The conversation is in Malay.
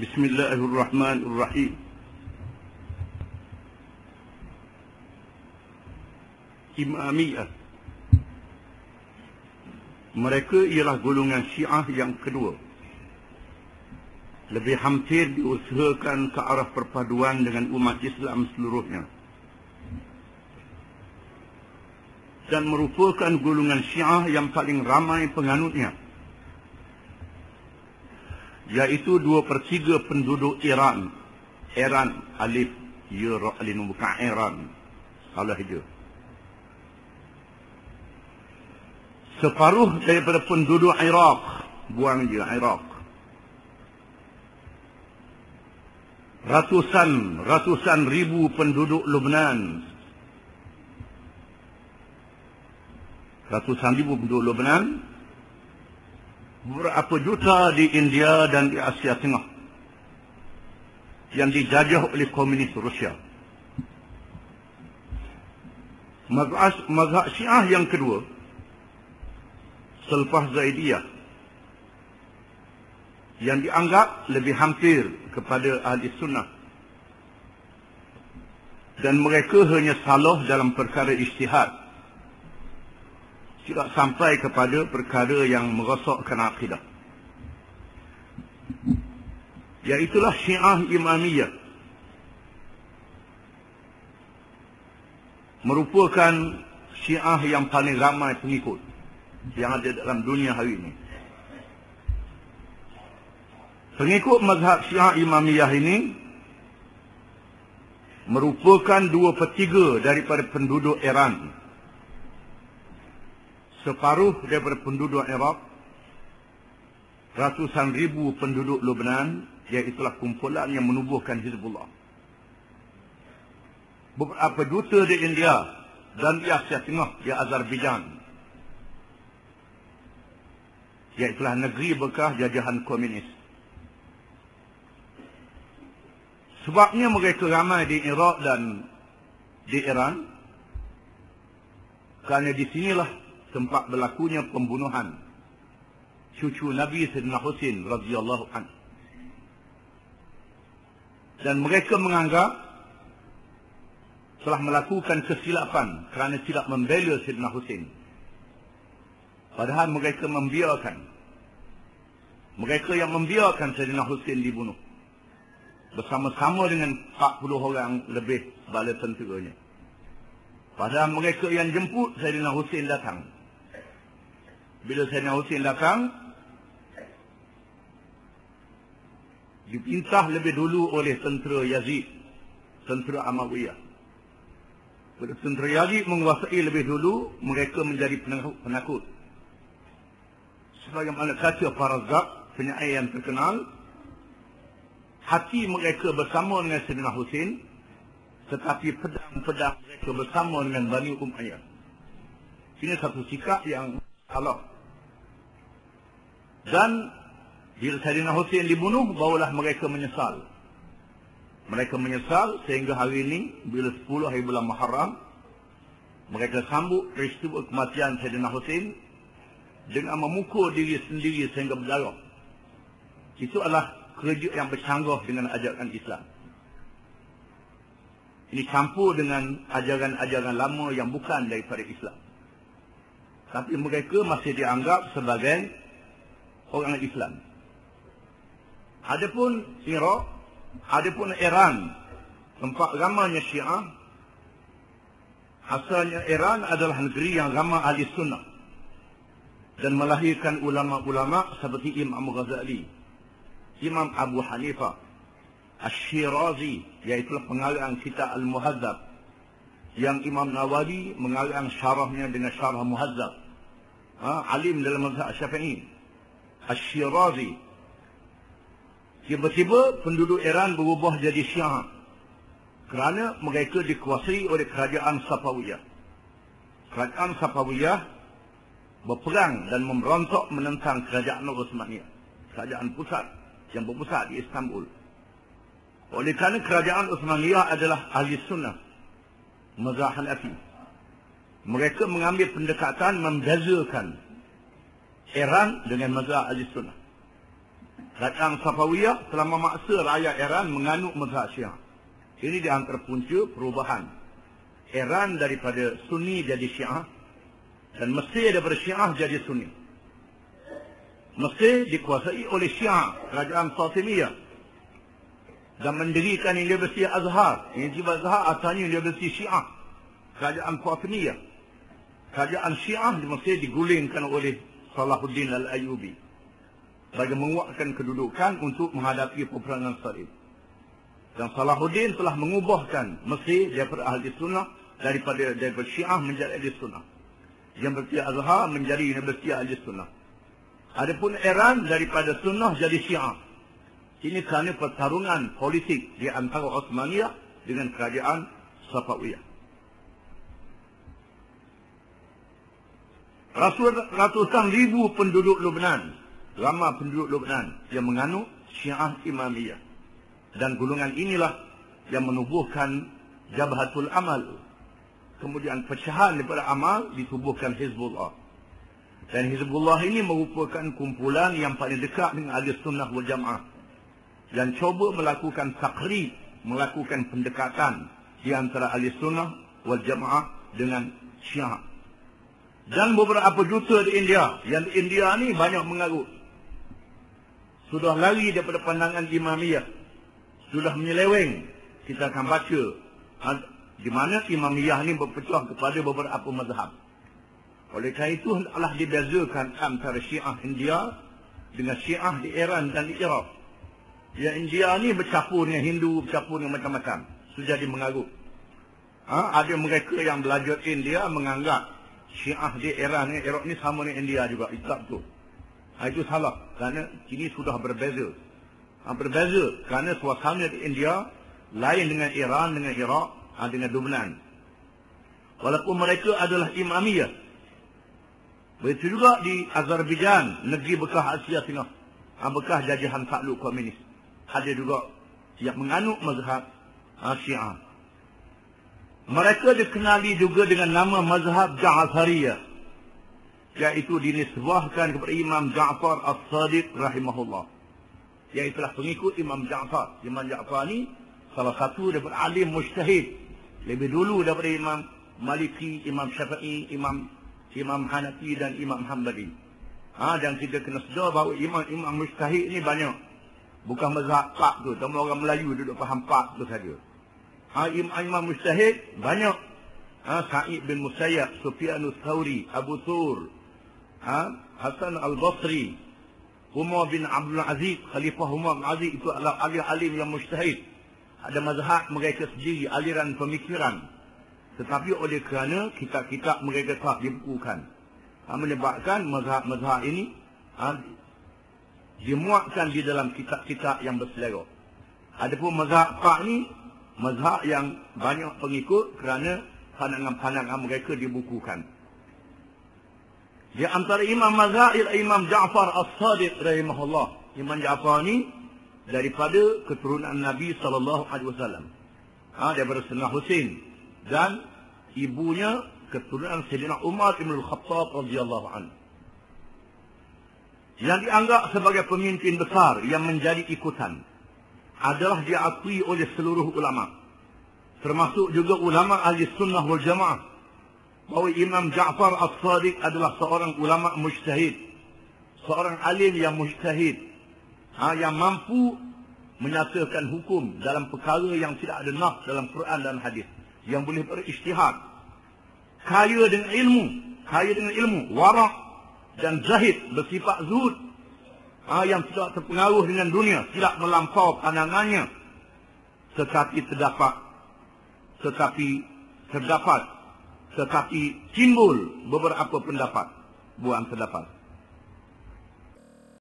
بسم الله الرحمن الرحيم Imamiyah Mereka ialah golongan syiah yang kedua Lebih hampir diusahakan ke arah perpaduan dengan umat Islam seluruhnya Dan merupakan golongan syiah yang paling ramai penganutnya Iaitu dua per tiga penduduk Iran. Iran, alif, ya, alif, bukan Iran. Salah je separuh daripada penduduk Iraq. Buang je Iraq. Ratusan ratusan ribu penduduk Lebanon. Ratusan ribu penduduk Lebanon berapa juta di India dan di Asia Tengah yang dijajah oleh komunis Rusia. Mazhab, syiah yang kedua selepas Zaidiyah yang dianggap lebih hampir kepada ahli sunnah. Dan mereka hanya salah dalam perkara istihad tidak sampai kepada perkara yang merosakkan akidah iaitulah syiah imamiyah merupakan syiah yang paling ramai pengikut yang ada dalam dunia hari ini. Pengikut mazhab syiah imamiyah ini merupakan dua per tiga daripada penduduk Iran. Separuh daripada penduduk Iraq, ratusan ribu penduduk Lebanon, iaitulah kumpulan yang menubuhkan Hizbullah. Beberapa juta di India dan di Asia Tengah, di Azerbaijan, iaitulah negeri bekas jajahan komunis. Sebabnya mereka ramai di Iraq dan di Iran kerana di sinilah tempat berlakunya pembunuhan cucu Nabi Sayyidina Husin radhiyallahu an. Dan mereka menganggap telah melakukan kesilapan kerana tidak membela Sayyidina Husin. Padahal mereka membiarkan. Mereka yang membiarkan Sayyidina Hussein dibunuh. Bersama-sama dengan 40 orang lebih bala tenteranya. Padahal mereka yang jemput Sayyidina Hussein datang. Bila Sayyidina Hussein datang, dipintah lebih dulu oleh tentera Yazid. Tentera Amawiyah. Bila tentera Yazid menguasai lebih dulu, mereka menjadi penakut sebagaimana kata para zat penyair yang terkenal hati mereka bersama dengan Sayyidina Husin tetapi pedang-pedang mereka bersama dengan Bani Umayyah ini satu sikap yang salah dan bila Sayyidina Husin dibunuh barulah mereka menyesal mereka menyesal sehingga hari ini bila 10 hari bulan Muharram mereka sambut peristiwa kematian Sayyidina Husin dengan memukul diri sendiri sehingga berdarah. Itu adalah kerja yang bercanggah dengan ajaran Islam. Ini campur dengan ajaran-ajaran lama yang bukan daripada Islam. Tapi mereka masih dianggap sebagai orang Islam. Adapun Iraq, adapun Iran, tempat ramanya Syiah, asalnya Iran adalah negeri yang ramai ahli sunnah dan melahirkan ulama-ulama seperti Imam Ghazali, Imam Abu Hanifah, Ash-Shirazi, iaitu pengarang kitab Al-Muhazzab, yang Imam Nawawi mengarang syarahnya dengan syarah Muhazzab. Ha, alim dalam mazhab Syafi'i. Ash-Shirazi. Tiba-tiba penduduk Iran berubah jadi Syiah. Kerana mereka dikuasai oleh kerajaan Safawiyah. Kerajaan Safawiyah berperang dan memberontak menentang kerajaan Utsmaniyah. Kerajaan pusat yang berpusat di Istanbul. Oleh kerana kerajaan Utsmaniyah adalah ahli sunnah. Mazhab Hanafi. Mereka mengambil pendekatan membezakan Iran dengan mazhab ahli sunnah. Kerajaan Safawiyah telah memaksa rakyat Iran menganut mazhab Syiah. Ini di antara punca perubahan. Iran daripada Sunni jadi Syiah dan Mesir daripada Syiah jadi Sunni. Mesir dikuasai oleh Syiah, kerajaan Fatimiyah. Dan mendirikan Universiti Azhar. Universiti Azhar asalnya Universiti Syiah. Kerajaan Fatimiyah. Kerajaan Syiah di Mesir digulingkan oleh Salahuddin Al-Ayubi bagi menguatkan kedudukan untuk menghadapi peperangan salib. Dan Salahuddin telah mengubahkan Mesir daripada ahli sunnah daripada daripada syiah menjadi ahli sunnah. Yang berarti Azhar menjadi universiti ahli sunnah. Adapun Iran daripada sunnah jadi syiah. Ini kerana pertarungan politik di antara Osmaniyah dengan kerajaan Safawiyah. Ratusan ribu penduduk Lebanon, ramai penduduk Lebanon yang menganut Syiah Imamiyah. Dan golongan inilah yang menubuhkan Jabhatul Amal. Kemudian pecahan daripada amal ditubuhkan Hizbullah. Dan Hizbullah ini merupakan kumpulan yang paling dekat dengan Ahli Sunnah wal Jamaah. Dan coba melakukan takrib, melakukan pendekatan di antara Ahli Sunnah wal Jamaah dengan Syiah. Dan beberapa juta di India. Yang di India ni banyak mengarut. Sudah lari daripada pandangan Imamiyah sudah menyeleweng kita akan baca di mana Imamiyah ini berpecah kepada beberapa mazhab. Oleh kerana itu hendaklah dibezakan antara Syiah India dengan Syiah di Iran dan di Iraq. Yang India ni bercampur dengan Hindu, bercampur dengan macam-macam. Sudah jadi mengarut. Ha? Ada mereka yang belajar India menganggap Syiah di Iran dan Iraq ni sama dengan India juga. Tak betul. Ha, itu salah. Kerana kini sudah berbeza ha, berbeza kerana suasana di India lain dengan Iran, dengan Iraq, ha, dengan Lebanon. Walaupun mereka adalah imamiyah. Begitu juga di Azerbaijan, negeri bekas Asia Tengah. Ha, bekas jajahan takluk komunis. Ada juga yang menganut mazhab ha, Syiah. Mereka dikenali juga dengan nama mazhab Ja'afariyah. Iaitu dinisbahkan kepada Imam Ja'far As-Sadiq rahimahullah yang telah pengikut Imam Ja'far. Imam Ja'far ni salah satu daripada alim mujtahid. Lebih dulu daripada Imam Maliki, Imam Syafi'i, Imam Imam Hanafi dan Imam Hanbali. Ha, dan kita kena sedar bahawa Imam Imam Mujtahid ni banyak. Bukan mazhab Pak tu. Tapi orang Melayu duduk faham Pak tu saja. Ha, Imam, Imam Mujtahid banyak. Ha, Sa'id bin Musayyab, Sufyanus Thawri, Abu Thur, ha, Hasan Al-Basri, Umar bin Abdul Aziz, Khalifah Umar bin Aziz itu adalah alim-alim yang mustahid. Ada mazhab mereka sendiri, aliran pemikiran. Tetapi oleh kerana kitab-kitab mereka tak dibukukan. Ha, menyebabkan mazhab-mazhab ini ha, dimuatkan di dalam kitab-kitab yang berselera. Adapun mazhab Pak ni, mazhab yang banyak pengikut kerana pandangan-pandangan mereka dibukukan. Di antara imam mazhab ialah Imam Ja'far As-Sadiq rahimahullah. Imam Ja'far ni daripada keturunan Nabi sallallahu alaihi wasallam. Ha daripada Sayyidina Husain dan ibunya keturunan Sayyidina Umar bin Al-Khattab radhiyallahu anhu. Yang dianggap sebagai pemimpin besar yang menjadi ikutan adalah diakui oleh seluruh ulama termasuk juga ulama ahli sunnah wal jamaah bahawa Imam Ja'far As-Sadiq adalah seorang ulama mujtahid. Seorang alim yang mujtahid. Ha, yang mampu menyatakan hukum dalam perkara yang tidak ada nas dalam Quran dan hadis. Yang boleh beristihad. Kaya dengan ilmu. Kaya dengan ilmu. Warak dan zahid bersifat zuhud. Ha, yang tidak terpengaruh dengan dunia. Tidak melampau pandangannya. Tetapi terdapat. Tetapi terdapat tetapi timbul beberapa pendapat buang terdapat